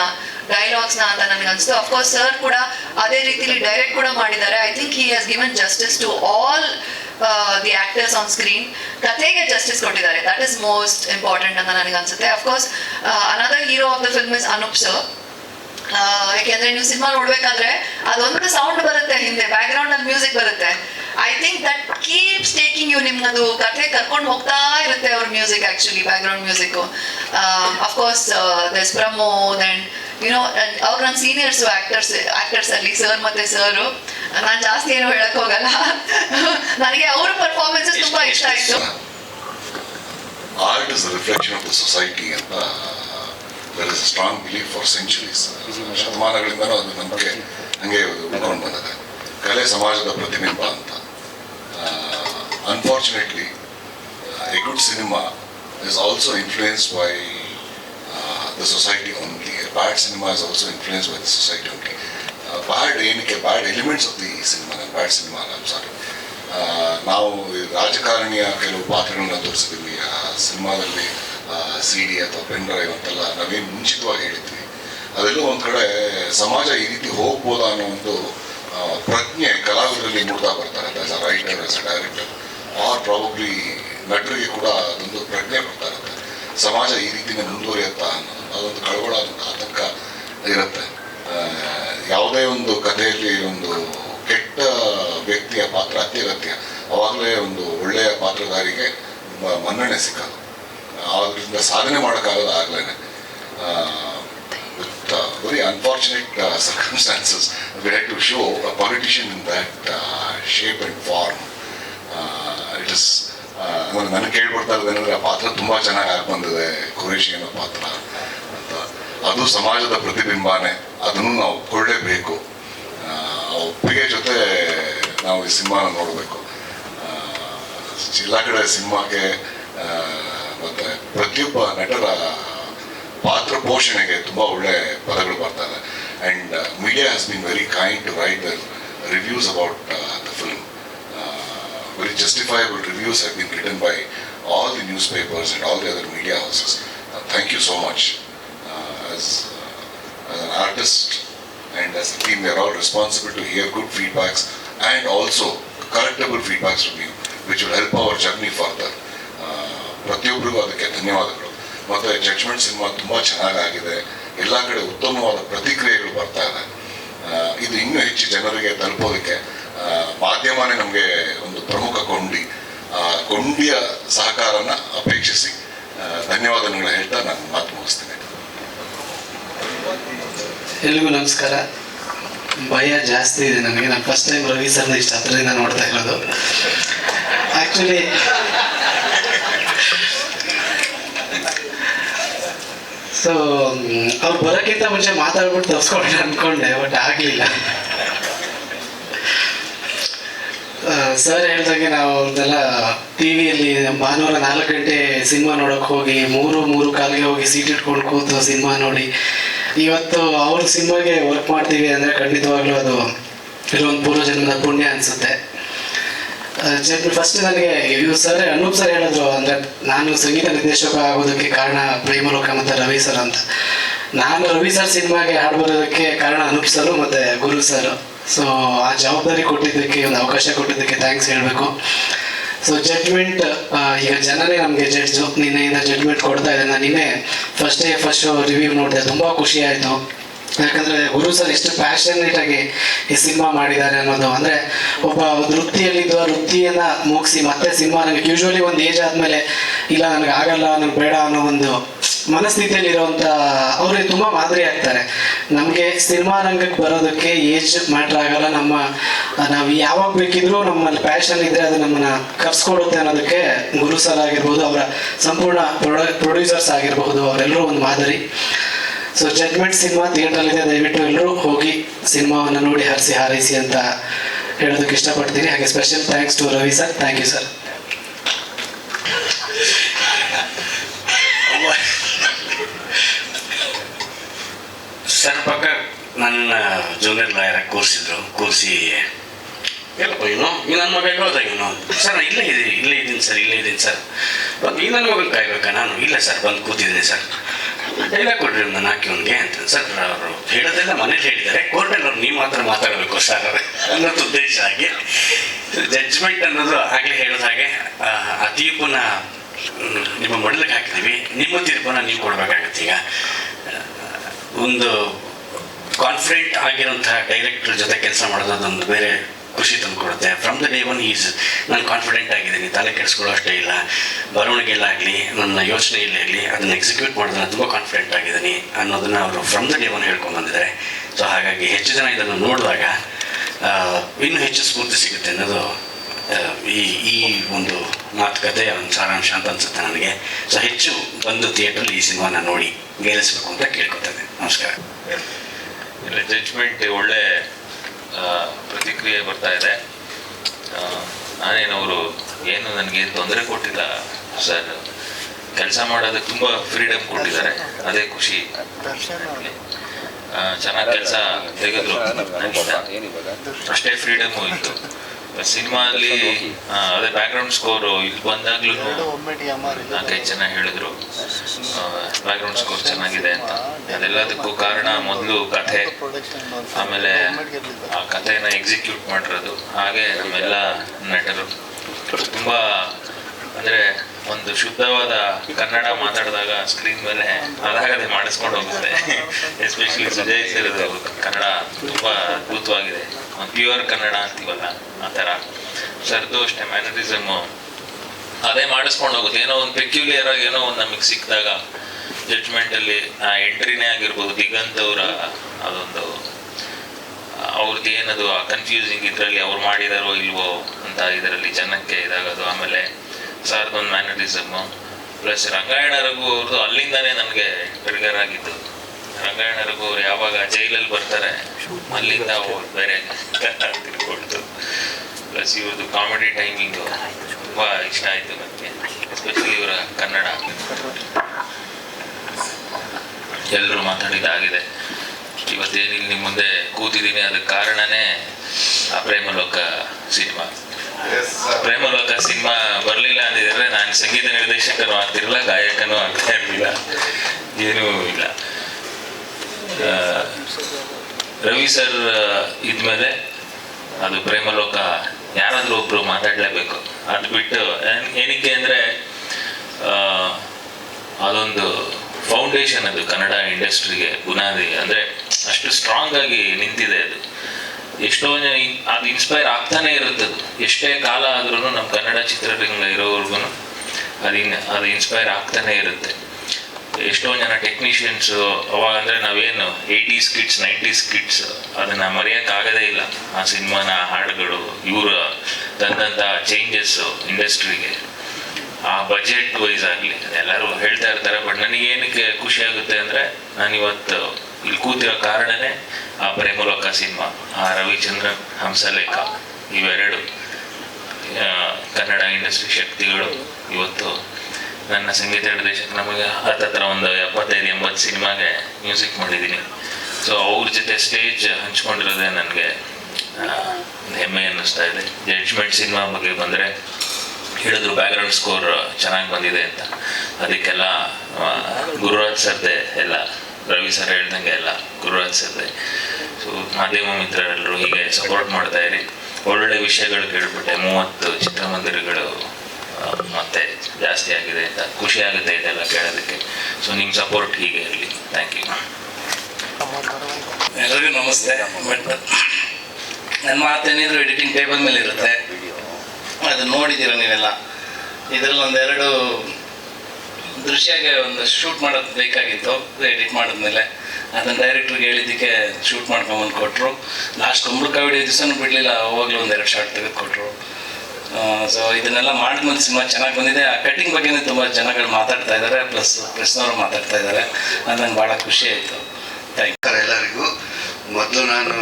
Speaker 2: ಡೈಲಾಗ್ಸ್ನ ಅಂತ ನನಗೆ ಅನ್ಸ್ತು. ಅಫ್ಕೋರ್ಸ್ ಸರ್ ಕೂಡ ಅದೇ ರೀತಿಲಿ ಡೈರೆಕ್ಟ್ ಕೂಡ ಮಾಡಿದ್ದಾರೆ. I think he has given justice to all the actors on screen ಕಥೆಗೆ ಜಸ್ಟಿಸ್ ಕೊಟ್ಟಿದ್ದಾರೆ. ದಟ್ ಇಸ್ ಮೋಸ್ಟ್ ಇಂಪಾರ್ಟೆಂಟ್ ಅಂತ ನನಗೆ ಅನ್ಸುತ್ತೆ. Of course another hero of the film is Anoop sir ಯಾಕೆಂದ್ರೆ ನೀವು ಸಿನಿಮಾ ನೋಡ್ಬೇಕಾದ್ರೆ ಅದೊಂದು ಸೌಂಡ್ ಬರುತ್ತೆ ಹಿಂದೆ. ಬ್ಯಾಕ್ ಗ್ರೌಂಡ್ ಅಲ್ಲಿ ಮ್ಯೂಸಿಕ್ ಬರುತ್ತೆ. I think that keeps taking you ನಿಮ್ಮದು ಕಥೆ ಕರ್ಕೊಂಡು ಹೋಗ್ತಾ ಇರುತ್ತೆ ಅವ್ರ music actually background music of course thus Pramod you you know ಅವ್ರು ನನ್ನ ಸೀನಿಯರ್ಸ್ ಆ್ಯಕ್ಟರ್ಸ್ ಆಕ್ಟರ್ಸ್ ಅಲ್ಲಿ ಸರ್ ಮತ್ತೆ ಸರು ನಾನು ಜಾಸ್ತಿ ಏನು ಹೇಳಕ್ ಹೋಗಲ್ಲ. ನನಗೆ ಅವ್ರ ಪರ್ಫಾರ್ಮೆನ್ಸಸ್ ತುಂಬ ಇಷ್ಟ ಆಯಿತು.
Speaker 3: Art is reflection of of society society ಅಂತ there is strong belief for centuries ಶತಮಾನಗಳಿಂದನೂ ಅದು ನಂಬಿಕೆ ಹಂಗೆ ಉಳ್ಕೊಂಡು ಬಂದಿದೆ. ಕಲೆ ಸಮಾಜದ ಪ್ರತಿಬಿಂಬ ಅಂತ. Unfortunately a good cinema is also influenced by the society only bad cinema is also influence by the society only bad ಏನಕ್ಕೆ bad elements of the cinema bad cinema ಅಲ್ಲ ಸಾರಿ ನಾವು ರಾಜಕಾರಣಿಯ ಕೆಲವು ಪಾತ್ರಗಳನ್ನ ತೋರಿಸಿದ್ದೀವಿ. ಆ ಸಿನಿಮಾದಲ್ಲಿ ಸಿ ಡಿ ಅಥವಾ ಪೆನ್ ಡ್ರೈವ್ ಅಂತೆಲ್ಲ ನಾವೇನು ಮುಂಚಿತವಾಗಿ ಹೇಳಿದ್ವಿ. ಅದೆಲ್ಲ ಒಂದು ಕಡೆ ಸಮಾಜ ಈ ರೀತಿ ಹೋಗ್ಬೋದಾ ಅನ್ನೋ ಒಂದು ಪ್ರಜ್ಞೆ ಕಲಾವಿದರಲ್ಲಿ ಮೂಡ್ತಾ ಬರ್ತಾರೆ. Writer as a director are probably ನಟರಿಗೆ ಕೂಡ ಅದೊಂದು ಪ್ರಜ್ಞೆ ಇರುತ್ತೆ. ಸಮಾಜ ಈ ರೀತಿನೇ ಮುಂದುವರಿಯುತ್ತಾ ಅನ್ನೋದು. ಅದೊಂದು ಕಳವಳ ಆತಂಕ ಇರುತ್ತೆ. ಯಾವುದೇ ಒಂದು ಕಥೆಯಲ್ಲಿ ಒಂದು ಕೆಟ್ಟ ವ್ಯಕ್ತಿಯ ಪಾತ್ರ ಅತ್ಯಗತ್ಯ. ಅವಾಗಲೇ ಒಂದು ಒಳ್ಳೆಯ ಪಾತ್ರಧಾರಿಗೆ ಮನ್ನಣೆ ಸಿಕ್ಕದು ಅದರಿಂದ ಸಾಧನೆ ಮಾಡೋಕ್ಕಾಗಲ್ಲ ಆಗಲೇ with very unfortunate circumstances we had to show a politician in that shape and form it ಒಂದು ನನಗೆ ಕೇಳ್ಬಿಡ್ತಾ ಅಂದರೆ ಆ ಪಾತ್ರ ತುಂಬ ಚೆನ್ನಾಗಿ ಆಗಿ ಬಂದಿದೆ ಕುರೇಶಿ ಅನ್ನೋ ಪಾತ್ರ ಅಂತ. ಅದು ಸಮಾಜದ ಪ್ರತಿಬಿಂಬನೇ, ಅದನ್ನು ನಾವು ಒಪ್ಕೊಳ್ಳೇಬೇಕು. ಒಪ್ಪಿಗೆ ಜೊತೆ ನಾವು ಈ ಸಿನಿಮಾನ ನೋಡಬೇಕು. ಎಲ್ಲ ಕಡೆ ಸಿನಿಮಾಗೆ ಮತ್ತು ಪ್ರತಿಯೊಬ್ಬ ನಟರ ಪಾತ್ರ ಪೋಷಣೆಗೆ ತುಂಬ ಒಳ್ಳೆ ಪದಗಳು ಬರ್ತಾರೆ and media has been very kind to write reviews about very justifiable reviews have been written by all the newspapers and all the other media houses. Uh, thank you so much. Uh, as, uh, as an artist and as a team, we are all responsible to hear good feedbacks and also correctable feedbacks from you, which will help our journey further. Uh, ಪ್ರತಿಯೊಬ್ಬರಿಗೂ ಅದಕ್ಕೆ ಧನ್ಯವಾದಗಳು ಮತ್ತು judgment cinema ತುಂಬ ಚೆನ್ನಾಗಾಗಿದೆ ಎಲ್ಲ ಕಡೆ ಉತ್ತಮವಾದ ಪ್ರತಿಕ್ರಿಯೆಗಳು ಬರ್ತಾ ಇದೆ ಇದು ಇನ್ನೂ ಹೆಚ್ಚು ಜನರಿಗೆ ತಲುಪೋದಕ್ಕೆ ಮಾಧ್ಯಮನೇ ನಮಗೆ ಒಂದು ಪ್ರಮುಖ ಕೊಂಡಿ. ಆ ಕೊಂಡಿಯ ಸಹಕಾರನ ಅಪೇಕ್ಷಿಸಿ ಧನ್ಯವಾದಗಳು ಹೇಳ್ತಾ ನಾನು ಮಾತು ಮುಗಿಸ್ತೇನೆ.
Speaker 4: ಎಲ್ರಿಗೂ ನಮಸ್ಕಾರ. ಭಯ ಜಾಸ್ತಿ ಇದೆ ನನಗೆ. ನಾನು ಫಸ್ಟ್ ಟೈಮ್ ರವಿ ಸರ್ನ ಇಷ್ಟು ಹತ್ರದಿಂದ ನೋಡ್ತಾ ಇರೋದು. ಆಕ್ಚುಲಿ ಸೊ ಅವ್ರು ಬರೋಕ್ಕಿಂತ ಮುಂಚೆ ಮಾತಾಡ್ಬಿಟ್ಟು ತಪ್ಸ್ಕೊಂಡು ಅನ್ಕೊಂಡೆ ಬಟ್ ಆಗಲಿಲ್ಲ. ಸರ್ ಹೇಳ್ದಾಗೆ ನಾವು ಅವ್ರದೆಲ್ಲ ಟಿ ವಿಯಲ್ಲಿ ಭಾನುವಾರ ನಾಲ್ಕು ಗಂಟೆ ಸಿನಿಮಾ ನೋಡೋಕೆ ಹೋಗಿ, ಮೂರು ಮೂರು ಕಾಲಿಗೆ ಹೋಗಿ ಸೀಟ್ ಇಟ್ಕೊಂಡು ಕೂತು ಸಿನಿಮಾ ನೋಡಿ. ಇವತ್ತು ಅವ್ರ ಸಿನಿಮಾಗೆ ವರ್ಕ್ ಮಾಡ್ತೀವಿ ಅಂದರೆ ಖಂಡಿತವಾಗ್ಲೂ ಅದು ಕೆಲವೊಂದು ಪೂರ್ವಜನ್ಮದ ಪುಣ್ಯ ಅನಿಸುತ್ತೆ. ಫಸ್ಟ್ ನನಗೆ ಇವ್ ಸರ್ ಅನೂಪ್ ಸರ್ ಹೇಳಿದ್ರು ಅಂದ್ರೆ ನಾನು ಸಂಗೀತ ನಿರ್ದೇಶಕ ಆಗೋದಕ್ಕೆ ಕಾರಣ ಪ್ರೇಮಲೋಕ ಮತ್ತು ರವಿ ಸರ್ ಅಂತ. ನಾನು ರವಿ ಸರ್ ಸಿನಿಮಾಗೆ ಹಾಡು ಬರೋದಕ್ಕೆ ಕಾರಣ ಅನೂಪ್ ಸರ್ ಮತ್ತು ಗುರು ಸರ್ ಸೊ ಆ ಜವಾಬ್ದಾರಿ ಕೊಟ್ಟಿದ್ದಕ್ಕೆ, ಒಂದು ಅವಕಾಶ ಕೊಟ್ಟಿದ್ದಕ್ಕೆ ಥ್ಯಾಂಕ್ಸ್ ಹೇಳಬೇಕು. ಸೊ ಜಡ್ಜ್ಮೆಂಟ್ ಈಗ ಜನನೇ ನಮಗೆ ಜಡ್ಜು ನಿನ್ನೆಯಿಂದ ಜಡ್ಜ್ಮೆಂಟ್ ಕೊಡ್ತಾ ಇದ್ದೆ ನಾನು ನಿನ್ನೆ ಫಸ್ಟ್ ಡೇ ಫಸ್ಟ್ ರಿವ್ಯೂ ನೋಡಿದೆ. ತುಂಬ ಖುಷಿ ಆಯಿತು. ಯಾಕಂದ್ರೆ ಗುರು ಸರ್ ಎಷ್ಟು ಪ್ಯಾಷನೇಟ್ ಆಗಿ ಈ ಸಿನಿಮಾ ಮಾಡಿದ್ದಾರೆ ಅನ್ನೋದು. ಅಂದ್ರೆ ಒಬ್ಬ ಒಂದು ವೃತ್ತಿಯಲ್ಲಿದ್ದು ಆ ವೃತ್ತಿಯನ್ನ ಮುಗಿಸಿ ಮತ್ತೆ ಸಿನಿಮಾ ನನಗೆ ಯೂಶ್ವಲಿ ಒಂದು ಏಜ್ ಆದ್ಮೇಲೆ, ಇಲ್ಲ, ನನಗೆ ಆಗಲ್ಲ ನನಗೆ ಬೇಡ ಅನ್ನೋ ಒಂದು ಮನಸ್ಥಿತಿಯಲ್ಲಿ ಇರುವಂತ ಅವ್ರಿಗೆ ತುಂಬಾ ಮಾದರಿ ಆಗ್ತಾರೆ. ನಮಗೆ ಸಿನಿಮಾ ರಂಗಕ್ಕೆ ಬರೋದಕ್ಕೆ ಏಜ್ ಮ್ಯಾಟರ್ ಆಗಲ್ಲ. ನಮ್ಮ, ನಾವು ಯಾವಾಗ ಬೇಕಿದ್ರೂ ನಮ್ಮಲ್ಲಿ ಪ್ಯಾಷನ್ ಇದ್ರೆ ಅದು ನಮ್ಮನ್ನ ಕರ್ಸ್ಕೊಡುತ್ತೆ ಅನ್ನೋದಕ್ಕೆ ಗುರು ಸರ್ ಆಗಿರ್ಬೋದು, ಅವರ ಸಂಪೂರ್ಣ ಪ್ರೊಡ್ಯೂಸರ್ಸ್ ಆಗಿರಬಹುದು ಅವರೆಲ್ಲರೂ ಒಂದು ಮಾದರಿ. ಸೊ ಜಡ್ಮೆಂಟ್ ಸಿನಿಮಾ ಥಿಯೇಟರ್ ಇದೆ ದಯವಿಟ್ಟು ಎಲ್ಲರೂ ಹೋಗಿ ಸಿನಿಮಾವನ್ನು ನೋಡಿ ಹರಿಸಿ ಹಾರೈಸಿ ಅಂತ ಹೇಳೋದಕ್ಕೆ ಇಷ್ಟಪಡ್ತೀನಿ. ಹಾಗೆ special thanks to Ravi sir thank you sir
Speaker 5: ಪಕ್ಕ ನನ್ನ ಜೂನಿಯರ್ ಲಾಯರ್ ಕೂರಿಸಿದ್ರು ಕೂರಿಸಿ ಎಲ್ಲಪ್ಪ ಏನು ಈ ನನ್ನ ಮಗ ಹೋದ ಏನು. ಸರ್ ಇಲ್ಲೇ ಇದ್ದೀನಿ ಇಲ್ಲೇ ಇದ್ದೀನಿ ಸರ್ ಇಲ್ಲೇ ಇದ್ದೀನಿ ಸರ್. ಬಂದು ಈ ನನ್ನ ಮಗನ ಕಾಯ್ಬೇಕಾ? ನಾನು ಇಲ್ಲ ಸರ್ ಬಂದು ಕೂತಿದ್ದೀನಿ ಸರ್. ಡೈಲಾಗ್ ಕೊಡ್ರಿ ನಾನು ಹಾಕಿ ಅವ್ನಿಗೆ ಅಂತ. ಸರ್ ಅವರು ಹೇಳೋದೆಲ್ಲ ಮನೇಲಿ ಹೇಳಿದ್ದಾರೆ. ಕೋರ್ಟಲ್ಲಿ ಅವ್ರು ನೀವು ಮಾತ್ರ ಮಾತಾಡಬೇಕು ಸರ್ ಅನ್ನೋದು ಉದ್ದೇಶ ಆಗಿ ಜಡ್ಜ್ಮೆಂಟ್ ಅನ್ನೋದು ಆಗಲೇ ಹೇಳೋದ ಹಾಗೆ. ಆ, ತೀರ್ಪನ್ನ ನಿಮ್ಮ ಮಡಲಿಗೆ ಹಾಕಿದ್ದೀವಿ. ನಿಮ್ಮ ತೀರ್ಪನ್ನ ನೀವು ಕೊಡಬೇಕಾಗತ್ತೆ ಈಗ. ಒಂದು ಕಾನ್ಫಿಡೆಂಟ್ ಆಗಿರೋಂತಹ ಡೈರೆಕ್ಟರ್ ಜೊತೆ ಕೆಲಸ ಮಾಡೋದು ಅದೊಂದು ಬೇರೆ ಖುಷಿ ತಂದುಕೊಡುತ್ತೆ. From the day one is ನಾನು ಕಾನ್ಫಿಡೆಂಟ್ ಆಗಿದ್ದೀನಿ. ತಲೆ ಕೆಡಿಸ್ಕೊಳ್ಳೋ ಅಷ್ಟೇ ಇಲ್ಲ. ಬರವಣಿಗೆಯಲ್ಲಾಗಲಿ ನನ್ನ ಯೋಚನೆಯಲ್ಲೇ ಆಗಲಿ, ಅದನ್ನು ಎಕ್ಸಿಕ್ಯೂಟ್ ಮಾಡೋದನ್ನ ನಾನು ತುಂಬ ಕಾನ್ಫಿಡೆಂಟ್ ಆಗಿದ್ದೀನಿ ಅನ್ನೋದನ್ನು ಅವರು ಫ್ರಮ್ ದ ಡೇ ಒನ್ ಹೇಳ್ಕೊಂಡು ಬಂದಿದ್ದಾರೆ. ಸೊ ಹಾಗಾಗಿ ಹೆಚ್ಚು ಜನ ಇದನ್ನು ನೋಡಿದಾಗ ಇನ್ನೂ ಹೆಚ್ಚು ಸ್ಫೂರ್ತಿ ಸಿಗುತ್ತೆ ಅನ್ನೋದು ಈ ಈ ಒಂದು ಮಾತುಕತೆ, ಒಂದು ಸಾರಾಂಶ ಅಂತ ಅನಿಸುತ್ತೆ ನನಗೆ. ಸೊ ಹೆಚ್ಚು ಬಂದು ಥಿಯೇಟ್ರಲ್ಲಿ ಈ ಸಿನಿಮಾನ ನೋಡಿ ಗೆಲ್ಲಿಸ್ಬೇಕು ಅಂತ ಕೇಳ್ಕೊತೇನೆ. ನಮಸ್ಕಾರ.
Speaker 6: ಇಲ್ಲ ಜಡ್ಜ್ಮೆಂಟ್ ಒಳ್ಳೆ ಪ್ರತಿಕ್ರಿಯೆ ಬರ್ತಾ ಇದೆ. ನಾನೇನವರು, ಏನು ನನಗೆ ತೊಂದರೆ ಕೊಟ್ಟಿಲ್ಲ ಸರ್. ಕೆಲಸ ಮಾಡೋದಕ್ಕೆ ತುಂಬ ಫ್ರೀಡಮ್ ಕೊಟ್ಟಿದ್ದಾರೆ. ಅದೇ ಖುಷಿ. ಚೆನ್ನಾಗಿ ಕೆಲಸ ತೆಗೆದ್ರು. ಅಷ್ಟೇ ಫ್ರೀಡಮು ಇತ್ತು. ಸಿನಿಮಾ ಅಲ್ಲಿ ಅದೇ ಬ್ಯಾಕ್ಗ್ರೌಂಡ್ ಸ್ಕೋರು ಇಲ್ಲಿ ಬಂದಾಗ್ಲೂ ನಾಲ್ಕೈದು ಜನ ಹೇಳಿದ್ರು. ಬ್ಯಾಕ್ಗ್ರೌಂಡ್ ಸ್ಕೋರ್ ಚೆನ್ನಾಗಿದೆ ಅಂತ. ಅದೆಲ್ಲದಕ್ಕೂ ಕಾರಣ ಮೊದಲು ಕಥೆ. ಆಮೇಲೆ ಆ ಕಥೆನ ಎಕ್ಸಿಕ್ಯೂಟ್ ಮಾಡಿರೋದು. ಹಾಗೆ ನಮ್ಮೆಲ್ಲ ನಟರು. ತುಂಬಾ ಅಂದ್ರೆ ಒಂದು ಶುದ್ಧವಾದ ಕನ್ನಡ ಮಾತಾಡಿದಾಗ ಸ್ಕ್ರೀನ್ ಮೇಲೆ ಅದಾಗದೆ ಮಾಡಿಸ್ಕೊಂಡು ಹೋಗುತ್ತೆ. ಎಸ್ಪೆಷಲಿ ಸುಜಯ್ ಸೇರಿದ್ರು ಕನ್ನಡ ತುಂಬಾ ಅದ್ಭುತವಾಗಿದೆ. ಪ್ಯೂರ್ ಕನ್ನಡ ಅಂತೀವಲ್ಲ, ಆ ಥರ. ಸರ್ದು ಅಷ್ಟೇ, ಮ್ಯಾನರಿಸಮು. ಅದೇ ಮಾಡಿಸ್ಕೊಂಡು ಹೋಗುತ್ತೆ ಏನೋ ಒಂದು ಪೆಕ್ಯುಲಿಯರ್ ಆಗಿ ಏನೋ ಒಂದು ನಮಗೆ ಸಿಕ್ಕಿದಾಗ ಜಡ್ಜ್ಮೆಂಟ್ ಅಲ್ಲಿ ಆ ಎಂಟ್ರಿನೇ ಆಗಿರ್ಬೋದು ದಿಗಂತ್ ಅವರ ಅದೊಂದು ಅವ್ರದ್ದು ಏನದು, ಆ ಕನ್ಫ್ಯೂಸಿಂಗ್ ಇದರಲ್ಲಿ ಅವ್ರು ಮಾಡಿದಾರೋ ಇಲ್ವೋ ಅಂತ ಇದರಲ್ಲಿ ಜನಕ್ಕೆ ಇದಾಗೋದು. ಆಮೇಲೆ ಸಾರ್ದೊಂದು ಮ್ಯಾನರಿಸಮ್. ಪ್ಲಸ್ ರಂಗಾಯಣ ರಘು ಅವ್ರದ್ದು ಅಲ್ಲಿಂದಾನೇ ನನಗೆ ಟ್ರಿಗರ್ ರಂಗಾಯಣ ರಘು ಅವ್ರು ಯಾವಾಗ ಜೈಲಲ್ಲಿ ಬರ್ತಾರೆ ಅಲ್ಲಿಂದ ಹೋಗಿ ಬೇರೆ ತಿಳ್ಕೊಳ್ತು ಪ್ಲಸ್ ಇವ್ರದ್ದು ಕಾಮಿಡಿ ಟೈಮಿಂಗು ತುಂಬ ಇಷ್ಟ ಆಯಿತು ನನಗೆ ಎಸ್ಪೆಷಲಿ ಇವರ ಕನ್ನಡ. ಎಲ್ಲರೂ ಮಾತಾಡಿದಾಗಿದೆ ಇವತ್ತೇನು ಇಲ್ಲಿ ನಿಮ್ಮ ಮುಂದೆ ಕೂತಿದ್ದೀನಿ ಅದಕ್ಕೆ ಕಾರಣನೇ ಆ ಪ್ರೇಮಲೋಕ ಸಿನಿಮಾ. ಪ್ರೇಮಲೋಕ ಸಿನಿಮಾ ಬರಲಿಲ್ಲ ಅಂದಿದ್ರೆ ನಾನು ಸಂಗೀತ ನಿರ್ದೇಶಕನೂ ಆಗ್ತಿರಲಿಲ್ಲ ಗಾಯಕನೂ ಆಗ್ತಾ ಇರಲಿಲ್ಲ. ಏನೂ ಇಲ್ಲ. ರವಿ ಸರ್ ಇದ್ಮೇಲೆ ಅದು ಪ್ರೇಮಲೋಕ ಯಾರಾದರೂ ಒಬ್ರು ಮಾತಾಡಲೇಬೇಕು. ಅದು ಬಿಟ್ಟು ಏನ್- ಏನಕ್ಕೆ ಅಂದರೆ ಅದೊಂದು ಫೌಂಡೇಶನ್ ಅದು ಕನ್ನಡ ಇಂಡಸ್ಟ್ರಿಗೆ ಬುನಾದಿ ಅಂದರೆ, ಅಷ್ಟು ಸ್ಟ್ರಾಂಗ್ ಆಗಿ ನಿಂತಿದೆ ಅದು. ಎಷ್ಟೋ ಜನ ಅದು ಇನ್ಸ್ಪೈರ್ ಆಗ್ತಾನೆ ಇರುತ್ತೆ ಅದು ಎಷ್ಟೇ ಕಾಲ ಆದ್ರೂ ನಮ್ಮ ಕನ್ನಡ ಚಿತ್ರರಂಗ ಇರೋವರೆಗೂ ಅದು ಇನ್ ಅದು ಇನ್ಸ್ಪೈರ್ ಆಗ್ತಾನೆ ಇರುತ್ತೆ. ಎಷ್ಟೋ ಜನ ಟೆಕ್ನಿಷಿಯನ್ಸ್ ಅವಾಗ ಅಂದ್ರೆ ನಾವೇನು ಏಯ್ಟೀಸ್ ಕಿಡ್ಸ್ ನೈಂಟೀಸ್ ಕಿಡ್ಸ್ ಅದನ್ನ ಮರೆಯೋಕ್ಕಾಗದೇ ಇಲ್ಲ. ಆ ಸಿನಿಮಾನ ಹಾಡುಗಳು, ಇವ್ರ ತಂದಂಥ ಚೇಂಜಸ್ ಇಂಡಸ್ಟ್ರಿಗೆ ಆ ಬಜೆಟ್ ವೈಸ್ ಆಗಲಿ, ಎಲ್ಲರೂ ಹೇಳ್ತಾ ಇರ್ತಾರೆ ಬಟ್ ನನಗೆ ಏನಕ್ಕೆ ಖುಷಿ ಆಗುತ್ತೆ ಅಂದರೆ ನಾನು ಇವತ್ತು ಇಲ್ಲಿ ಕೂತಿರೋ ಕಾರಣನೇ ಆ ಪ್ರೇಮಲೋಕ ಸಿನಿಮಾ, ಆ ರವಿಚಂದ್ರನ್, ಹಂಸಲೇಖ, ಇವೆರಡು ಕನ್ನಡ ಇಂಡಸ್ಟ್ರಿ ಶಕ್ತಿಗಳು ಇವತ್ತು ನನ್ನ ಸಂಗೀತ ನಿರ್ದೇಶಕ ನಮಗೆ ಹತ್ತತ್ರ ಒಂದು ಎಪ್ಪತ್ತೈದು, ಎಂಬತ್ತು ಸಿನಿಮಾಗೆ ಮ್ಯೂಸಿಕ್ ಮಾಡಿದ್ದೀನಿ. ಸೊ ಅವ್ರ ಜೊತೆ ಸ್ಟೇಜ್ ಹಂಚ್ಕೊಂಡಿರೋದೇ ನನಗೆ ಹೆಮ್ಮೆ ಅನ್ನಿಸ್ತಾ ಇದೆ. ಜಡ್ಜ್ಮೆಂಟ್ ಸಿನಿಮಾ ಬಗ್ಗೆ ಬಂದರೆ ಹೇಳಿದ್ರು ಬ್ಯಾಕ್ಗ್ರೌಂಡ್ ಸ್ಕೋರ್ ಚೆನ್ನಾಗಿ ಬಂದಿದೆ ಅಂತ. ಅದಕ್ಕೆಲ್ಲ ಗುರುರಾಜ್ ಸರ್ದೆ ಎಲ್ಲ, ರವಿ ಸರ್ ಹೇಳ್ದಂಗೆ ಎಲ್ಲ ಗುರುರಾಜ್ ಸರ್ದೆ. ಸೊ ಮಾಧ್ಯಮ ಮಿತ್ರರೆಲ್ಲರೂ ಹೀಗೆ ಸಪೋರ್ಟ್ ಮಾಡ್ತಾ ಇರಿ. ಒಳ್ಳೊಳ್ಳೆ ವಿಷಯಗಳು ಕೇಳ್ಬಿಟ್ಟೆ. ಮೂವತ್ತು ಚಿತ್ರಮಂದಿರಗಳು ಮತ್ತೆ ಜಾಸ್ತಿ ಆಗಿದೆ ಅಂತ, ಖುಷಿ ಆಗುತ್ತೆ ಇದೆಲ್ಲ ಕೇಳೋದಕ್ಕೆ. ಸೊ ನಿಮ್ಮ ಸಪೋರ್ಟ್ ಹೀಗೆ ಇರಲಿ. ಥ್ಯಾಂಕ್ ಯು
Speaker 4: ಎಲ್ಲರಿಗೂ ನಮಸ್ತೆ. ಬಟ್ ನನ್ನ ಮಾತೇನಿದ್ರು ಎಡಿಟಿಂಗ್ ಟೇಬಲ್ ಮೇಲೆ ಇರುತ್ತೆ. ಅದು ನೋಡಿದ್ದೀರ ನೀವೆಲ್ಲ. ಇದರಲ್ಲಿ ಒಂದೆರಡು ದೃಶ್ಯಕ್ಕೆ ಒಂದು ಶೂಟ್ ಮಾಡೋದು ಬೇಕಾಗಿತ್ತು. ಎಡಿಟ್ ಮಾಡಿದ್ಮೇಲೆ ಅದನ್ನು ಡೈರೆಕ್ಟ್ರಿಗೆ ಹೇಳಿದ್ದಕ್ಕೆ ಶೂಟ್ ಮಾಡ್ಕೊಂಬಂದು ಕೊಟ್ಟರು ಲಾಸ್ಟ್ ಕುಂಬಳಕಾಯಿ ದಿವಸನೂ ಬಿಡಲಿಲ್ಲ. ಹೋಗ್ಲಿ ಒಂದೆರಡು ಶಾರ್ಟ್ ತೆಗೆದು ಕೊಟ್ಟರು ಸೊ ಇದನ್ನೆಲ್ಲ ಮಾಡಿದ್ಮೇಲೆ ಸಿನಿಮಾ ಚೆನ್ನಾಗಿ ಬಂದಿದೆ. ಆ ಕಟ್ಟಿಂಗ್ ಬಗ್ಗೆನೇ ತುಂಬ ಜನಗಳು ಮಾತಾಡ್ತಾ ಇದ್ದಾರೆ. ಪ್ಲಸ್ ಪ್ರೆಸ್ನವರು ಮಾತಾಡ್ತಾ ಇದ್ದಾರೆ. ಅದು ನಂಗೆ ಭಾಳ ಖುಷಿ ಆಯಿತು. ಥ್ಯಾಂಕ್
Speaker 7: ಸರ್, ಎಲ್ಲರಿಗೂ ಮೊದಲು ನಾನು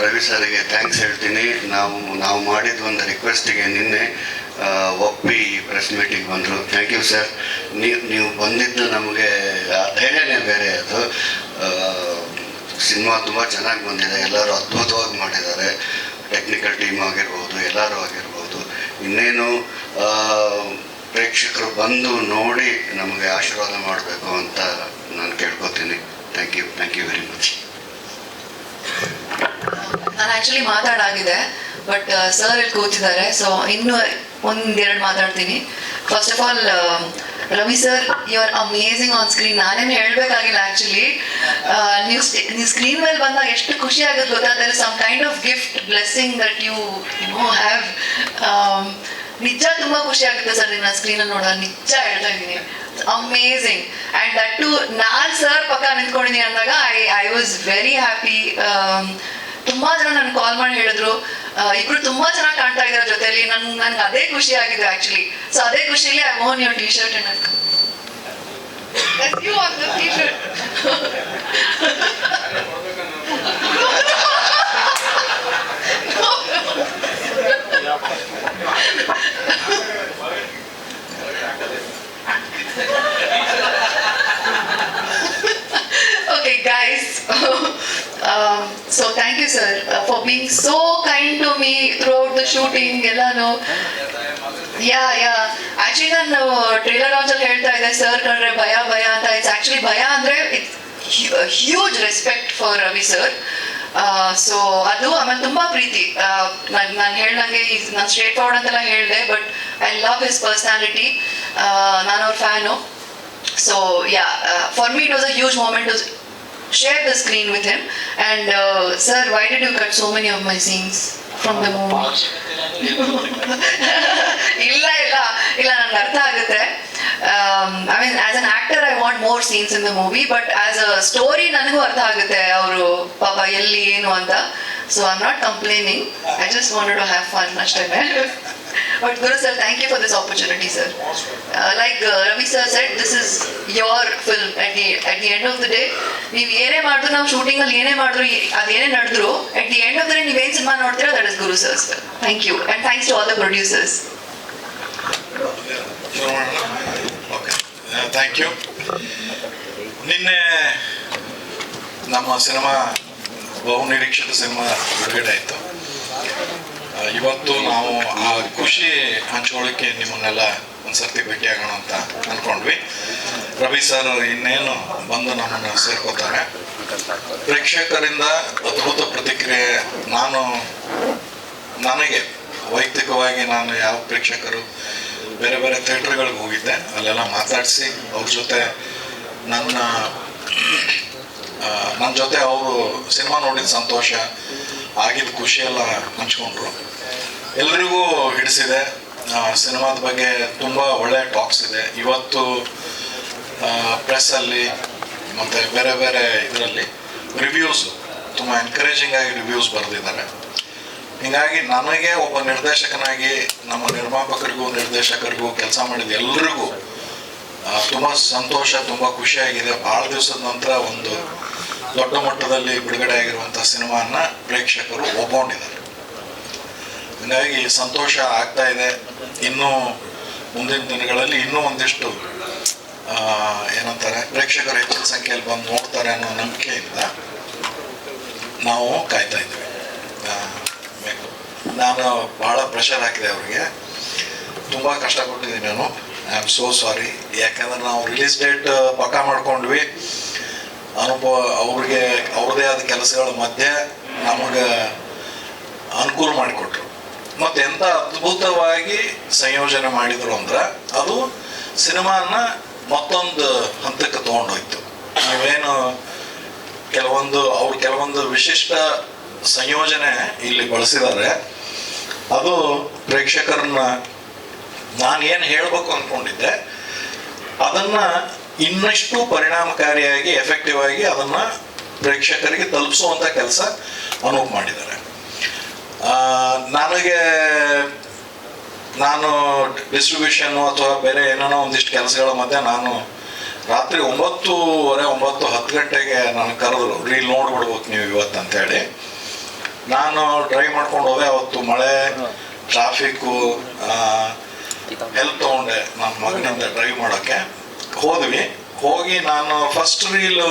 Speaker 7: ರವಿ ಸರ್ಗೆ ಥ್ಯಾಂಕ್ಸ್ ಹೇಳ್ತೀನಿ. ನಾವು ನಾವು ಮಾಡಿದ ಒಂದು ರಿಕ್ವೆಸ್ಟಿಗೆ ನಿನ್ನೆ ಒಪ್ಪಿ ಪ್ರೆಸ್ ಮೀಟಿಂಗ್ ಬಂದರು. ಥ್ಯಾಂಕ್ ಯು ಸರ್ ನೀವು ನೀವು ಬಂದಿದ್ದು ನಮಗೆ, ಆ, ಧೈರ್ಯನೇ ಬೇರೆ ಅದು. ಸಿನಿಮಾ ತುಂಬ ಚೆನ್ನಾಗಿ ಬಂದಿದೆ. ಎಲ್ಲರೂ ಅದ್ಭುತವಾಗಿ ಮಾಡಿದ್ದಾರೆ. ಟೆಕ್ನಿಕಲ್ ಟೀಮ್ ಆಗಿರ್ಬೋದು, ಎಲ್ಲರೂ ಆಗಿರ್ಬೋದು. ಇನ್ನೇನು ಪ್ರೇಕ್ಷಕರು ಬಂದು ನೋಡಿ ನಮಗೆ ಆಶೀರ್ವಾದ ಮಾಡಬೇಕು ಅಂತ ನಾನು ಕೇಳ್ಕೊತೀನಿ. Thank you thank you very much
Speaker 2: ನಾನು ಆ್ಯಕ್ಚುಲಿ ಮಾತಾಡಾಗಿದೆ ಬಟ್ ಸರ್ ಇಲ್ಲಿ ಕೂತಿದ್ದಾರೆ ಸೊ ಇನ್ನು ಒಂದೆರಡು ಮಾತಾಡ್ತೀನಿ. First of all Ravi sir you are amazing on screen ನಾನೇನು ಹೇಳ್ಬೇಕಾಗಿಲ್ಲ ಆಕ್ಚುಲಿ ನೀವು ನೀವು ಸ್ಕ್ರೀನ್ ಮೇಲೆ ಬಂದಾಗ ಎಷ್ಟು ಖುಷಿ ಆಗುತ್ತೆ ಗೊತ್ತಾ? There some kind of gift blessing that you know have ನಿಜ ತುಂಬಾ ಖುಷಿ ಆಗುತ್ತೆ ಸರ್ ನಿನ್ನ ಸ್ಕ್ರೀನಲ್ಲಿ ನೋಡೋ ನಿಜ ಹೇಳ್ತಾ ಇದ್ದೀನಿ. ಅಮೇಝಿಂಗ್ ಆ್ಯಂಡ್ ದಟ್ ಟು ನಾನ್ ಸರ್ ಪಕ್ಕ ನಿಂತ್ಕೊಂಡಿದ್ದೀನಿ ಅಂದಾಗ I I was very happy ತುಂಬಾ ಜನ ನನ್ಗೆ ಕಾಲ್ ಮಾಡಿ ಹೇಳಿದ್ರು. ಇಬ್ರು ತುಂಬಾ ಚೆನ್ನಾಗಿ ಕಾಣ್ತಾ ಇದ್ದಾರೆ ಜೊತೆಲಿ. ನನ್ ನನ್ಗೆ ಅದೇ ಖುಷಿ ಆಗಿದೆ ಆಕ್ಚುಲಿ ಸೊ ಅದೇ ಖುಷಿಲಿ I mean your T shirt you on the T shirt um, so thank you sir uh, for being so kind to me throughout the shooting ಎಲ್ಲಾನು. ಯಾ ಯಾ ಆಕ್ಚುಲಿ ನಾನು ಟ್ರೇಲರ್ ಲಾಂಚ್ ಅಲ್ಲಿ ಹೇಳ್ತಾ ಇದ್ದೆ sir ಕಂಡ್ರೆ ಭಯ ಭಯ ಅಂತ. It's actually ಭಯ ಅಂದ್ರೆ it's huge respect for Ravi sir so ಅದು ಆಮೇಲೆ ತುಂಬಾ ಪ್ರೀತಿ. ನಾನು ನಾನು ಹೇಳ್ದಂಗೆ ನಾನು ಸ್ಟ್ರೇಟ್ ಫಾರ್ವರ್ಡ್ ಅಂತೆಲ್ಲ ಹೇಳಿದೆ but I love his personality ನಾನು ಅವ್ರ fan so yeah for for me it was a huge moment share the screen with him. And uh, sir, why did you cut so many of my scenes from the movie? ಇಲ್ಲ ಇಲ್ಲ ಇಲ್ಲ ನನ್ಗೆ ಅರ್ಥ ಆಗುತ್ತೆ I mean as an actor I want more scenes in the movie but as a story ನನಗೂ ಅರ್ಥ ಆಗುತ್ತೆ ಅವರು ಪಾಪ ಎಲ್ಲಿ ಏನು ಅಂತ so I am not complaining I just wanted to have fun ಅಷ್ಟೇ but Guru sir thank you for this opportunity sir like Ravi sir said, this is your film at the at the end of the day ನೀವು ಏನೇ ಮಾಡಿದ್ರು ನಾವು shooting ಅಲ್ಲಿ ಏನೇ ಮಾಡಿದ್ರು ಅದೇನೇ ನಡೆದ್ರು at the end of the day ನೀವೇನು cinema ನೋಡ್ತೀರಾ that is Guru sir thank you and thanks to all the producers
Speaker 8: thank you ನಿನ್ನೆ ನಮ್ಮ ಸಿನಿಮಾ ಬಹು ನಿರೀಕ್ಷಿತ ಸಿನಿಮಾ ಬಿಡುಗಡೆ ಆಯಿತು. ಇವತ್ತು ನಾವು ಆ ಖುಷಿ ಹಂಚ್ಕೊಳ್ಳಿಕ್ಕೆ ನಿಮ್ಮನ್ನೆಲ್ಲ ಒಂದ್ಸರ್ತಿ ಭೇಟಿಯಾಗೋಣ ಅಂತ ಅಂದ್ಕೊಂಡ್ವಿ ರವಿ ಸರ್ ಇನ್ನೇನು ಬಂದು ನಮ್ಮನ್ನು ಸೇರ್ಕೋತಾರೆ. ಪ್ರೇಕ್ಷಕರಿಂದ ಅದ್ಭುತ ಪ್ರತಿಕ್ರಿಯೆ ನಾನು, ನನಗೆ. ವೈಯಕ್ತಿಕವಾಗಿ ನಾನು ಯಾವ ಪ್ರೇಕ್ಷಕರು ಬೇರೆ ಬೇರೆ ಥಿಯೇಟ್ರ್ಗಳಿಗೆ ಹೋಗಿದ್ದೆ. ಅಲ್ಲೆಲ್ಲ ಮಾತಾಡಿಸಿ ಅವ್ರ ಜೊತೆ ನನ್ನ ನನ್ನ ಜೊತೆ ಅವರು ಸಿನಿಮಾ ನೋಡಿದ ಸಂತೋಷ ಆಗಿದ್ದ ಖುಷಿ ಎಲ್ಲ ಹಂಚ್ಕೊಂಡ್ರು. ಎಲ್ರಿಗೂ ಹಿಡಿಸಿದೆ. ಸಿನಿಮಾದ ಬಗ್ಗೆ ತುಂಬ ಒಳ್ಳೆ ಟಾಕ್ಸ್ ಇದೆ. ಇವತ್ತು ಪ್ರೆಸ್ಸಲ್ಲಿ ಮತ್ತು ಬೇರೆ ಬೇರೆ ಇದರಲ್ಲಿ ರಿವ್ಯೂಸ್ ತುಂಬ ಎನ್ಕರೇಜಿಂಗ್ ಆಗಿ ರಿವ್ಯೂಸ್ ಬರೆದಿದ್ದಾರೆ. ಹೀಗಾಗಿ ನನಗೆ ಒಬ್ಬ ನಿರ್ದೇಶಕನಾಗಿ ನಮ್ಮ ನಿರ್ಮಾಪಕರಿಗೂ ನಿರ್ದೇಶಕರಿಗೂ ಕೆಲಸ ಮಾಡಿದ ಎಲ್ರಿಗೂ ಆ, ತುಂಬ ಸಂತೋಷ ತುಂಬ ಖುಷಿಯಾಗಿದೆ. ಭಾಳ ದಿವಸದ ನಂತರ ಒಂದು ದೊಡ್ಡ ಮಟ್ಟದಲ್ಲಿ ಬಿಡುಗಡೆ ಆಗಿರುವಂಥ ಸಿನಿಮಾನ ಪ್ರೇಕ್ಷಕರು ಒಪ್ಕೊಂಡಿದ್ದಾರೆ ಹೀಗಾಗಿ ಸಂತೋಷ ಆಗ್ತಾ ಇದೆ. ಇನ್ನೂ ಮುಂದಿನ ದಿನಗಳಲ್ಲಿ ಇನ್ನೂ ಒಂದಿಷ್ಟು ಏನಂತಾರೆ, ಪ್ರೇಕ್ಷಕರು ಹೆಚ್ಚಿನ ಸಂಖ್ಯೆಯಲ್ಲಿ ಬಂದು ನೋಡ್ತಾರೆ ಅನ್ನೋ ನಂಬಿಕೆಯಿಂದ ನಾವು ಕಾಯ್ತಾ ಇದ್ದೀವಿ. ನಾನು ಬಹಳ ಪ್ರೆಷರ್ ಹಾಕಿದೆ ಅವರಿಗೆ. ತುಂಬ ಕಷ್ಟಪಟ್ಟಿದ್ದೀನಿ ನಾನು. ಐ ಆಮ್ ಸೋ ಸಾರಿ ಯಾಕಂದ್ರೆ ನಾವು ರಿಲೀಸ್ ಡೇಟ್ ಪಕ್ಕ ಮಾಡ್ಕೊಂಡ್ವಿ. ಅನುಭವ ಅವ್ರಿಗೆ, ಅವ್ರದೇ ಆದ ಕೆಲಸಗಳ ಮಧ್ಯೆ ನಮಗೆ ಅನುಕೂಲ ಮಾಡಿಕೊಟ್ರು. ಮತ್ತು ಎಂಥ ಅದ್ಭುತವಾಗಿ ಸಂಯೋಜನೆ ಮಾಡಿದ್ರು ಅಂದ್ರೆ, ಅದು ಸಿನಿಮಾನ ಮತ್ತೊಂದು ಹಂತಕ್ಕೆ ತೊಗೊಂಡೋಯ್ತು. ನಾವೇನು ಕೆಲವೊಂದು, ಅವ್ರು ಕೆಲವೊಂದು ವಿಶಿಷ್ಟ ಸಂಯೋಜನೆ ಇಲ್ಲಿ ಬಳಸಿದ್ದಾರೆ ಅದು ಪ್ರೇಕ್ಷಕರನ್ನ ನಾನು ಏನು ಹೇಳಬೇಕು ಅಂದ್ಕೊಂಡಿದ್ದೆ ಅದನ್ನ ಇನ್ನಷ್ಟು ಪರಿಣಾಮಕಾರಿಯಾಗಿ ಎಫೆಕ್ಟಿವ್ ಆಗಿ ಅದನ್ನ ಪ್ರೇಕ್ಷಕರಿಗೆ ತಲುಪಿಸುವಂಥ ಕೆಲಸ ಅನೂಪ್ ಮಾಡಿದ್ದಾರೆ. ನನಗೆ ನಾನು ಡಿಸ್ಟ್ರಿಬ್ಯೂಷನ್ ಅಥವಾ ಬೇರೆ ಏನೇನೋ ಒಂದಿಷ್ಟು ಕೆಲಸಗಳ ಮಧ್ಯೆ ನಾನು ರಾತ್ರಿ ಒಂಬತ್ತೂವರೆ ಒಂಬತ್ತು ಹತ್ತು ಗಂಟೆಗೆ ನಾನು ಕರೆದ್ರು ರೀಲ್ ನೋಡ್ಬಿಡ್ಬೇಕು ನೀವು ಇವತ್ತು ಅಂತೇಳಿ. ನಾನು ಡ್ರೈವ್ ಮಾಡ್ಕೊಂಡು ಹೋದೆ ಅವತ್ತು ಮಳೆ ಟ್ರಾಫಿಕ್ಕು ಹೆಲ್ಪ್ ತೊಗೊಂಡೆ ನನ್ನ ಮಗನಿಂದ ಡ್ರೈವ್ ಮಾಡೋಕ್ಕೆ. ಹೋದ್ವಿ. ಹೋಗಿ ನಾನು ಫಸ್ಟ್ ರೀಲ್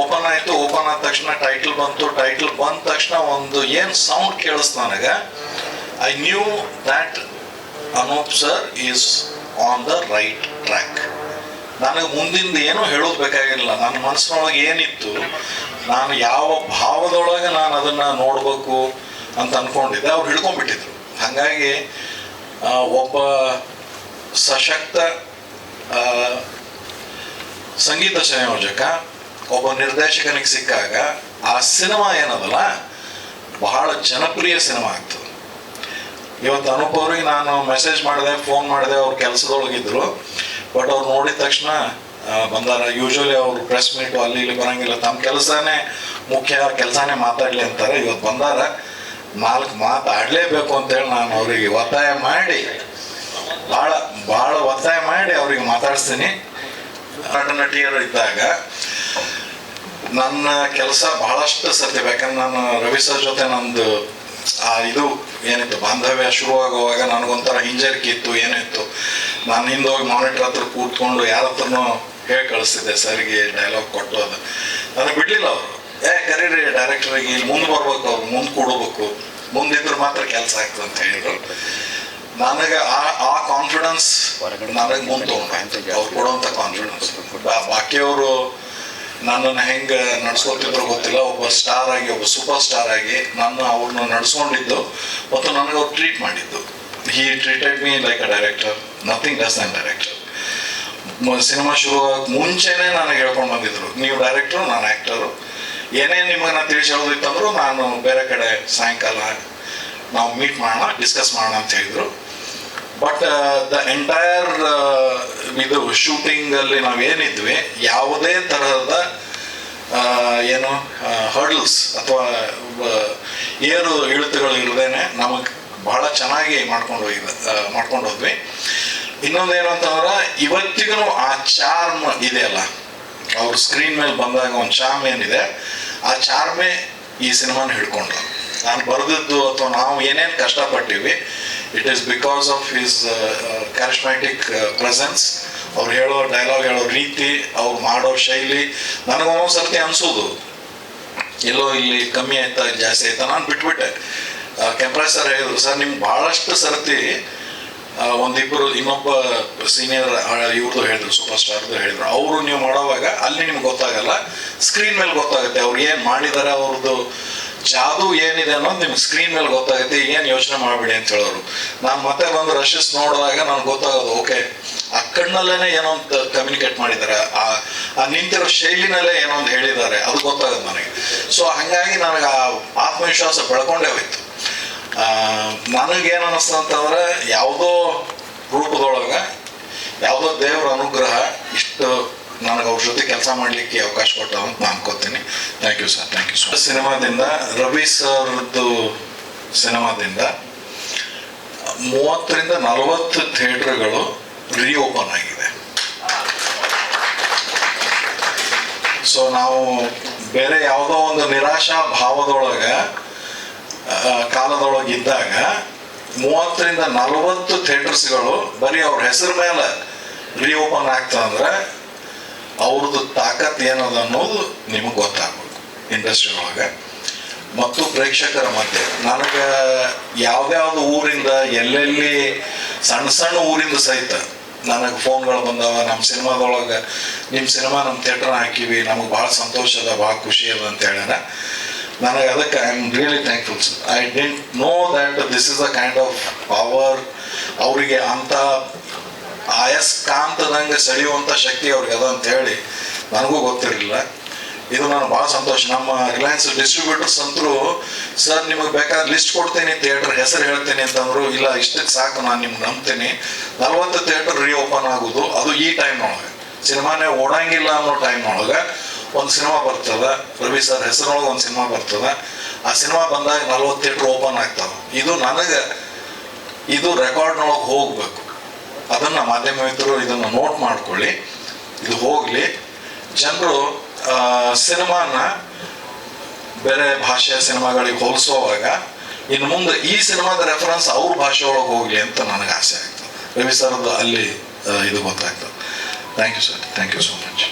Speaker 8: ಓಪನ್ ಆಯಿತು. ಓಪನ್ ಆದ ತಕ್ಷಣ ಟೈಟಲ್ ಬಂತು. ಟೈಟಲ್ ಬಂದ ತಕ್ಷಣ ಒಂದು ಏನು ಸೌಂಡ್ ಕೇಳಿಸ್ತು ನನಗೆ? I knew that Anoop sir is on the right track ನನಗೆ ಮುಂದಿಂದ ಏನೂ ಹೇಳೋದು ಬೇಕಾಗಿಲ್ಲ. ನನ್ನ ಮನಸ್ಸಿನೊಳಗೆ ಏನಿತ್ತು, ನಾನು ಯಾವ ಭಾವದೊಳಗೆ ನಾನು ಅದನ್ನು ನೋಡಬೇಕು ಅಂತ ಅಂದ್ಕೊಂಡಿದ್ದೆ ಅವ್ರು ಹಿಡ್ಕೊಂಡ್ಬಿಟ್ಟಿದ್ರು. ಹಾಗಾಗಿ ಒಬ್ಬ ಸಶಕ್ತ ಸಂಗೀತ ಸಂಯೋಜಕ, ಒಬ್ಬ ನಿರ್ದೇಶಕನಿಗೆ ಸಿಕ್ಕಾಗ ಆ ಸಿನಿಮಾ ಏನದಲ್ಲ, ಬಹಳ ಜನಪ್ರಿಯ ಸಿನಿಮಾ ಆಗ್ತದೆ ಇವತ್ತು ಅನೂಪ್ ಅವ್ರಿಗೆ ನಾನು ಮೆಸೇಜ್ ಮಾಡಿದೆ ಫೋನ್ ಮಾಡಿದೆ, ಅವ್ರ ಕೆಲಸದೊಳಗಿದ್ರು ಬಟ್ ಅವ್ರು ನೋಡಿದ ತಕ್ಷಣ ಬಂದಾರ ಯೂಶ್ವಲಿ ಅವರು ಪ್ರೆಸ್ ಮೀಟು ಅಲ್ಲಿ ಇಲ್ಲಿ ಬರಂಗಿಲ್ಲ, ತಮ್ಮ ಕೆಲಸನೇ ಮುಖ್ಯ ಕೆಲಸನೇ ಮಾತಾಡ್ಲಿ ಅಂತಾರೆ. ಇವತ್ತು ಬಂದಾರ, ನಾಲ್ಕು ಮಾತಾಡಲೇಬೇಕು ಅಂತೇಳಿ ನಾನು ಅವರಿಗೆ ಒತ್ತಾಯ ಮಾಡಿ ಭಾಳ ಭಾಳ ಒತ್ತಾಯ ಮಾಡಿ ಅವ್ರಿಗೆ ಮಾತಾಡಿಸ್ತೀನಿ. ನಟ ನಟಿಯರು ಇದ್ದಾಗ ನನ್ನ ಕೆಲಸ ಬಹಳಷ್ಟು ಸತ್ಯ ಯಾಕಂದ್ರೆ ನಾನು ರವಿ ಸರ್ ಜೊತೆ ನಂದು, ಆ ಇದು ಏನಿತ್ತು, ಬಾಂಧವ್ಯ ಶುರುವಾಗುವಾಗ ನನಗೊಂಥರ ಹಿಂಜರಿಕೆ ಇತ್ತು ಏನಿತ್ತು ನಾನು ಹಿಂದೆ ಹೋಗಿ ಮಾನಿಟರ್ ಹತ್ರ ಕೂತ್ಕೊಂಡು ಯಾರ ಹತ್ರನೂ ಹೇಳಿ ಕಳಿಸ್ತಿದ್ದೆ, ಸರ್ಗೆ ಡೈಲಾಗ್ ಕೊಟ್ಟು ಅದು. ನನಗೆ ಬಿಡ್ಲಿಲ್ಲ ಅವರು. ಏ, ಕರೀರಿ ಡೈರೆಕ್ಟ್ರಿಗೆ ಇಲ್ಲಿ ಮುಂದೆ ಬರ್ಬೇಕು ಅವ್ರು, ಮುಂದೆ ಕೊಡಬೇಕು. ಮುಂದಿದ್ರೆ ಮಾತ್ರ ಕೆಲಸ ಆಗ್ತದೆ ಅಂತ ಹೇಳಿದ್ರು. ನನಗೆ ಆ ಆ ಕಾನ್ಫಿಡೆನ್ಸ್ ನನಗೆ ಮುಂದೆ ತೊಗೊಂಡು ಅವ್ರು ಕೊಡುವಂಥ ಕಾನ್ಫಿಡೆನ್ಸ್ ಬಾಕಿಯವರು ನನ್ನನ್ನು ಹೆಂಗೆ ನಡ್ಸ್ಕೊತಿದ್ರು ಗೊತ್ತಿಲ್ಲ. ಒಬ್ಬ ಸ್ಟಾರ್ ಆಗಿ ಒಬ್ಬ ಸೂಪರ್ ಸ್ಟಾರ್ ಆಗಿ ನನ್ನ ಅವ್ರನ್ನ ನಡ್ಸ್ಕೊಂಡಿದ್ದು ಮತ್ತು ನನಗೆ ಅವ್ರು ಟ್ರೀಟ್ ಮಾಡಿದ್ದು. He treated me like a director nothing less than director cinema ಶುರು ಮುಂಚೆನೇ ನನಗೆ ಹೇಳ್ಕೊಂಡು ಬಂದಿದ್ರು ನೀವು ಡೈರೆಕ್ಟರ್ ನಾನು ಆ್ಯಕ್ಟರು ಏನೇ ನಿಮಗೆ ನಾನು ತಿಳಿಸಿ ಹೇಳೋದಿತ್ತಂದ್ರು ನಾನು ಬೇರೆ ಕಡೆ ಸಾಯಂಕಾಲ ನಾವು ಮೀಟ್ ಮಾಡೋಣ ಡಿಸ್ಕಸ್ ಮಾಡೋಣ ಅಂತ ಹೇಳಿದ್ರು. ಬಟ್ ದ ಎಂಟೈರ್ ಇದು ಶೂಟಿಂಗ್ ಅಲ್ಲಿ ನಾವೇನಿದ್ವಿ ಯಾವುದೇ ತರಹದ ಏನು ಹರ್ಡಲ್ಸ್ ಅಥವಾ ಏರು ಇಳಿತಗಳು ಇಲ್ಲದೇನೆ ನಮಗೆ ಬಹಳ ಚೆನ್ನಾಗಿ ಮಾಡ್ಕೊಂಡು ಹೋಗಿದ್ದ ಮಾಡ್ಕೊಂಡು ಹೋದ್ವಿ. ಇನ್ನೊಂದು ಏನಂತಂದ್ರೆ ಇವತ್ತಿಗೂ ಆ ಚಾರ್ಮ್ ಇದೆಯಲ್ಲ ಅವ್ರ ಸ್ಕ್ರೀನ್ ಮೇಲೆ ಬಂದಾಗ ಒಂದು ಚಾರ್ಮ್ ಏನಿದೆ, ಆ ಚಾರ್ಮೇ ಈ ಸಿನಿಮಾನ ಹಿಡ್ಕೊಂಡ್ರು. ನಾನು ಬರೆದಿದ್ದು ಅಥವಾ ನಾವು ಏನೇನು ಕಷ್ಟಪಟ್ಟಿವಿ it is because of his charismatic presence ಅವ್ರು ಹೇಳೋ ಡೈಲಾಗ್ ಹೇಳೋ ರೀತಿ, ಅವ್ರು ಮಾಡೋ ಶೈಲಿ ನನಗೊಂದೊಂದು ಸರ್ತಿ ಅನ್ಸೋದು. ಎಲ್ಲೋ ಇಲ್ಲಿ ಕಮ್ಮಿ ಆಯ್ತಾ, ಜಾಸ್ತಿ ಆಯ್ತಾ ನಾನು ಬಿಟ್ಬಿಟ್ಟೆ. ಕೆಂಪ್ರಾಜ್ ಸರ್ ಹೇಳಿದ್ರು ಸರ್ ನಿಮ್ಗೆ ಭಾಳಷ್ಟು ಸರ್ತಿ ಒಂದಿಬ್ಬರು ಇನ್ನೊಬ್ಬ ಸೀನಿಯರ್ ಇವ್ರದ್ದು ಹೇಳಿದ್ರು ಸೂಪರ್ ಸ್ಟಾರ್ದು ಹೇಳಿದ್ರು. ಅವರು ನೀವು ಮಾಡೋವಾಗ ಅಲ್ಲಿ ನಿಮ್ಗೆ ಗೊತ್ತಾಗಲ್ಲ ಸ್ಕ್ರೀನ್ ಮೇಲೆ ಗೊತ್ತಾಗುತ್ತೆ, ಅವ್ರು ಏನು ಮಾಡಿದ್ದಾರೆ ಅವ್ರದ್ದು ಜಾದು ಏನಿದೆ ಅನ್ನೋದು ನಿಮ್ಗೆ ಸ್ಕ್ರೀನ್ ಮೇಲೆ ಗೊತ್ತಾಗುತ್ತೆ, ಏನು ಯೋಚನೆ ಮಾಡಬೇಡಿ ಅಂತ ಹೇಳೋರು. ನಾನು ಮತ್ತೆ ಬಂದು ರಶಸ್ ನೋಡಿದಾಗ ನನಗೆ ಗೊತ್ತಾಗೋದು ಓಕೆ ಆ ಕಣ್ಣಲ್ಲೇ ಏನೋ ಒಂದು ಕಮ್ಯುನಿಕೇಟ್ ಮಾಡಿದ್ದಾರೆ, ಆ ಆ ನಿಂತಿರೋ ಶೈಲಿನಲ್ಲೇ ಏನೋ ಒಂದು ಹೇಳಿದ್ದಾರೆ, ಅದು ಗೊತ್ತಾಗುತ್ತೆ ನನಗೆ. ಸೊ ಹಾಗಾಗಿ ನನಗೆ ಆ ಆತ್ಮವಿಶ್ವಾಸ ಬೆಳ್ಕೊಂಡೇ ಹೋಯ್ತು. ನನಗೇನು ಅನ್ನಿಸ್ತು ಅಂತಂದ್ರೆ ಯಾವುದೋ ರೂಪದೊಳಗೆ, ಯಾವುದೋ ದೇವರ ಅನುಗ್ರಹ ಇಷ್ಟು ನನಗೆ ಅವ್ರ ಜೊತೆ ಕೆಲಸ ಮಾಡಲಿಕ್ಕೆ ಅವಕಾಶ ಕೊಟ್ಟ ಅಂತ ನಾನು ಅನ್ಕೋತೀನಿ. Thank you sir thank you sir ಸಿನಿಮಾದಿಂದ, Ravi ಸರ್ದು ಸಿನಿಮಾದಿಂದ, ಮೂವತ್ತರಿಂದ ನಲವತ್ತು ಥಿಯೇಟ್ರ್ಗಳು ರೀಓಪನ್ ಆಗಿದೆ. ಸೊ ನಾವು ಬೇರೆ ಯಾವುದೋ ಒಂದು ನಿರಾಶಾ ಭಾವದೊಳಗೆ ಕಾಲದೊಳಗಿದ್ದಾಗ ಮೂವತ್ತರಿಂದ ನಲವತ್ತು ಥಿಯೇಟರ್ಸ್ಗಳು ಬರೀ ಅವ್ರ ಹೆಸರು ಮೇಲೆ ರೀಓಪನ್ ಆಗ್ತದಂದ್ರೆ ಅವ್ರದ್ದು ತಾಕತ್ ಏನದ ಅನ್ನೋದು ನಿಮಗೆ ಗೊತ್ತಾಗ್ಬೇಕು ಇಂಡಸ್ಟ್ರಿ ಒಳಗೆ ಮತ್ತು ಪ್ರೇಕ್ಷಕರ ಮಧ್ಯೆ. ನನಗೆ ಯಾವ್ಯಾವ ಊರಿಂದ, ಎಲ್ಲೆಲ್ಲಿ ಸಣ್ಣ ಸಣ್ಣ ಊರಿಂದ ಸಹಿತ ನನಗೆ ಫೋನ್ಗಳು ಬಂದವ ನಮ್ಮ ಸಿನಿಮಾದೊಳಗೆ ನಿಮ್ಮ ಸಿನಿಮಾ ನಮ್ಮ ಥಿಯೇಟರ್ ಹಾಕಿವಿ, ನಮಗೆ ಭಾಳ ಸಂತೋಷ ಅದ, ಭಾಳ ಖುಷಿ ಅದ ಅಂತ ಹೇಳ್ಯಾರ. ನನಗೆ ಅದಕ್ಕೆ I am really thankful I didn't know that this is a kind of power, ಅವರಿಗೆ ಅಂಥ ಆಯಸ್ಕಾಂತದಂಗೆ ಸೆಳೆಯುವಂಥ ಶಕ್ತಿ ಅವ್ರಿಗೆ ಅದ ಅಂತ ಹೇಳಿ ನನಗೂ ಗೊತ್ತಿರಲಿಲ್ಲ. ಇದು ನಾನು ಭಾಳ ಸಂತೋಷ. ನಮ್ಮ ರಿಲಯನ್ಸ್ ಡಿಸ್ಟ್ರಿಬ್ಯೂಟರ್ಸ್ ಅಂತರೂ ಸರ್ ನಿಮಗೆ ಬೇಕಾದ್ರೆ ಲಿಸ್ಟ್ ಕೊಡ್ತೇನೆ ಥಿಯೇಟರ್ ಹೆಸರು ಹೇಳ್ತೀನಿ ಅಂತಂದ್ರು, ಇಲ್ಲ, ಇಷ್ಟಕ್ಕೆ ಸಾಕು, ನಾನು ನಿಮ್ಗೆ ನಂಬ್ತೀನಿ. ನಲವತ್ತು ಥಿಯೇಟರ್ ರೀಓಪನ್ ಆಗೋದು. ಅದು ಈ ಟೈಮ್ ಒಳಗೆ ಸಿನಿಮಾನೇ ಓಡಂಗಿಲ್ಲ ಅನ್ನೋ ಟೈಮ್ ಒಳಗೆ ಒಂದು ಸಿನಿಮಾ ಬರ್ತದ. ರವಿ ಸರ್ ಹೆಸರೊಳಗೆ ಒಂದು ಸಿನಿಮಾ ಬರ್ತದ. ಆ ಸಿನಿಮಾ ಬಂದಾಗ ನಲ್ವತ್ತು ಥಿಯೇಟರ್ ಓಪನ್ ಆಗ್ತಾವೆ. ಇದು ನನಗೆ, ಇದು ರೆಕಾರ್ಡ್ನೊಳಗೆ ಹೋಗ್ಬೇಕು. ಅದನ್ನ ಮಾಧ್ಯಮ ಮಿತ್ರರು ಇದನ್ನು ನೋಟ್ ಮಾಡ್ಕೊಳ್ಳಿ. ಇದು ಹೋಗ್ಲಿ. ಜನರು ಸಿನಿಮಾನ ಬೇರೆ ಭಾಷೆಯ ಸಿನಿಮಾಗಳಿಗೆ ಹೋಲಿಸುವಾಗ ಇನ್ನು ಮುಂದೆ ಈ ಸಿನಿಮಾದ ರೆಫರೆನ್ಸ್ ಅವ್ರ ಭಾಷೆ ಒಳಗೆ ಹೋಗ್ಲಿ ಅಂತ ನನಗೆ ಆಸೆ ಆಗ್ತದೆ. ರವಿ ಸರ್ದು ಅಲ್ಲಿ ಇದು ಗೊತ್ತಾಗ್ತದೆ. Thank you sir thank you so much